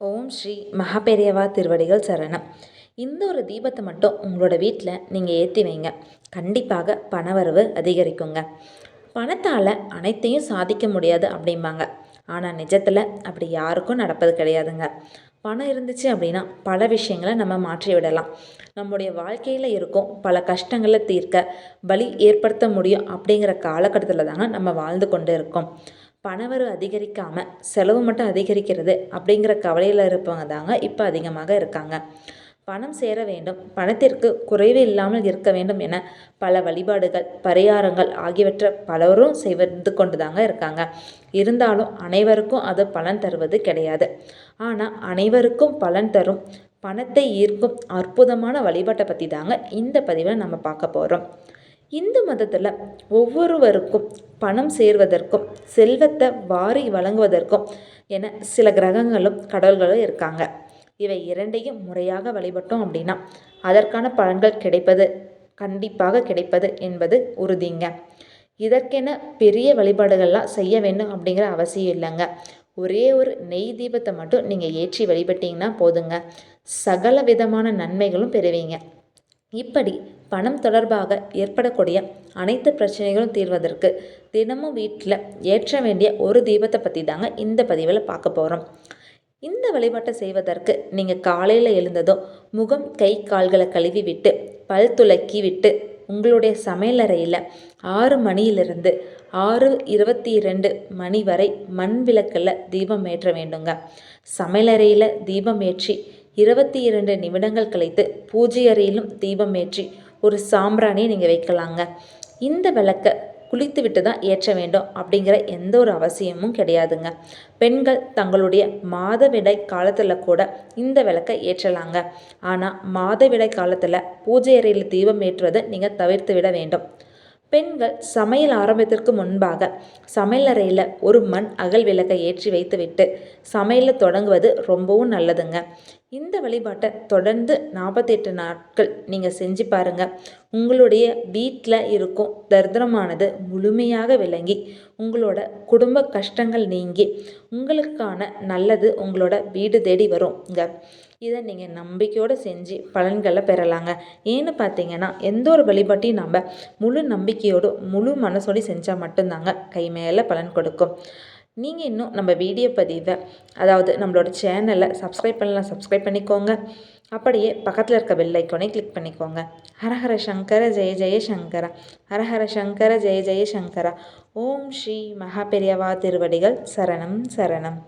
ஓம் ஸ்ரீ மகாபெரியவா திருவடிகள் சரணம். இந்த ஒரு தீபத்தை மட்டும் உங்களோட வீட்டில் நீங்கள் ஏற்றி வைங்க. கண்டிப்பாக பணவரவு அதிகரிக்குங்க. பணத்தால் அனைத்தையும் சாதிக்க முடியாது அப்படிம்பாங்க. ஆனால் நிஜத்தில் அப்படி யாருக்கும் நடப்பது கிடையாதுங்க. பணம் இருந்துச்சு அப்படின்னா பல விஷயங்களை நம்ம மாற்றி விடலாம். நம்முடைய வாழ்க்கையில் இருக்கும் பல கஷ்டங்களை தீர்க்க பலி ஏற்படுத்த முடியும் அப்படிங்கிற காலகட்டத்தில் தாங்க நம்ம வாழ்ந்து கொண்டு இருக்கோம். பணவரவு அதிகரிக்காமல் செலவு மட்டும் அதிகரிக்கிறது அப்படிங்கிற கவலையில் இருப்பவங்க தாங்க இப்போ அதிகமாக இருக்காங்க. பணம் சேர வேண்டும் பணத்திற்கு குறைவு இல்லாமல் இருக்க வேண்டும் என பல வழிபாடுகள் பரிகாரங்கள் ஆகியவற்றை பலரும் செய்வது கொண்டு தாங்க இருக்காங்க. இருந்தாலும் அனைவருக்கும் அது பலன் தருவது கிடையாது. ஆனால் அனைவருக்கும் பலன் தரும் பணத்தை ஈர்க்கும் அற்புதமான வழிபாட்டை பற்றி தாங்க இந்த பதிவில் நம்ம பார்க்க போகிறோம் இந்து மதத்தில் ஒவ்வொருவருக்கும் பணம் சேர்வதற்கும் செல்வத்தை வாரி வழங்குவதற்கும் என சில கிரகங்களும் கடவுள்களும் இருக்காங்க. இவை இரண்டையும் முறையாக வழிபட்டோம் அப்படின்னா அதற்கான பலன்கள் கிடைப்பது கண்டிப்பாக கிடைப்பது என்பது உறுதிங்க. இதற்கென பெரிய வழிபாடுகள்லாம் செய்ய வேண்டும் அப்படிங்கிற அவசியம் இல்லைங்க. ஒரே ஒரு நெய் தீபத்தை மட்டும் நீங்கள் ஏற்றி வழிபட்டிங்கன்னா போதுங்க. சகல விதமான நன்மைகளும் பெறுவீங்க. இப்படி பணம் தொடர்பாக ஏற்படக்கூடிய அனைத்து பிரச்சனைகளும் தீர்வதற்கு தினமும் வீட்டில் ஏற்ற வேண்டிய ஒரு தீபத்தை பற்றி தாங்க இந்த பதிவில் பார்க்க போகிறோம் இந்த வழிபாட்டை செய்வதற்கு நீங்கள் காலையில் எழுந்ததும் முகம் கை கால்களை கழுவி விட்டு பல் துளக்கி விட்டு உங்களுடைய சமையலறையில் ஆறு மணியிலிருந்து ஆறு இருபத்தி ரெண்டு மணி வரை மண் விளக்கில் தீபம் ஏற்ற வேண்டுங்க. சமையலறையில் தீபம் ஏற்றி இருபத்தி இரண்டு நிமிடங்கள் கழித்து பூஜை அறையிலும் தீபம் ஏற்றி ஒரு சாம்பிராணியை நீங்கள் வைக்கலாங்க. இந்த விளக்கை குளித்து விட்டு தான் ஏற்ற வேண்டும் அப்படிங்கிற எந்த ஒரு அவசியமும் கிடையாதுங்க. பெண்கள் தங்களுடைய மாதவிடை காலத்தில் கூட இந்த விளக்கை ஏற்றலாங்க. ஆனால் மாதவிடை காலத்தில் பூஜை அறையில் தீபம் ஏற்றுவதை நீங்கள் தவிர்த்து விட வேண்டும். பெண்கள் சமையல் ஆரம்பத்திற்கு முன்பாக சமையலறையில் ஒரு மண் அகல் விளக்கை ஏற்றி வைத்துவிட்டு சமையலை தொடங்குவது ரொம்பவும் நல்லதுங்க. இந்த வழிபாட்டை தொடர்ந்து நாற்பத்தெட்டு நாட்கள் நீங்கள் செஞ்சு பாருங்கள் உங்களுடைய வீட்டில் இருக்கும் தரித்திரமானது முழுமையாக விளங்கி உங்களோட குடும்ப கஷ்டங்கள் நீங்கி உங்களுக்கான நல்லது உங்களோட வீடு தேடி வரும்ங்க இதை நீங்கள் நம்பிக்கையோடு செஞ்சு பலன்களை பெறலாங்க. ஏன்னு பார்த்தீங்கன்னா எந்த ஒரு வழிபாட்டையும் நம்ம முழு நம்பிக்கையோடு முழு மனசோடு செஞ்சால் மட்டும்தாங்க கை மேலே பலன் கொடுக்கும். நீங்கள் இன்னும் நம்ம வீடியோ பதிவை அதாவது நம்மளோட சேனலை சப்ஸ்கிரைப் பண்ணலாம் சப்ஸ்கிரைப் பண்ணிக்கோங்க. அப்படியே பக்கத்தில் இருக்க பெல் கிளிக் பண்ணிக்கோங்க. ஹரஹர சங்கர ஜெய ஜெய சங்கர. ஹரஹர சங்கர ஜெய ஜெய சங்கர. ஓம் ஸ்ரீ மகாபெரியவா திருவடிகள் சரணம் சரணம்.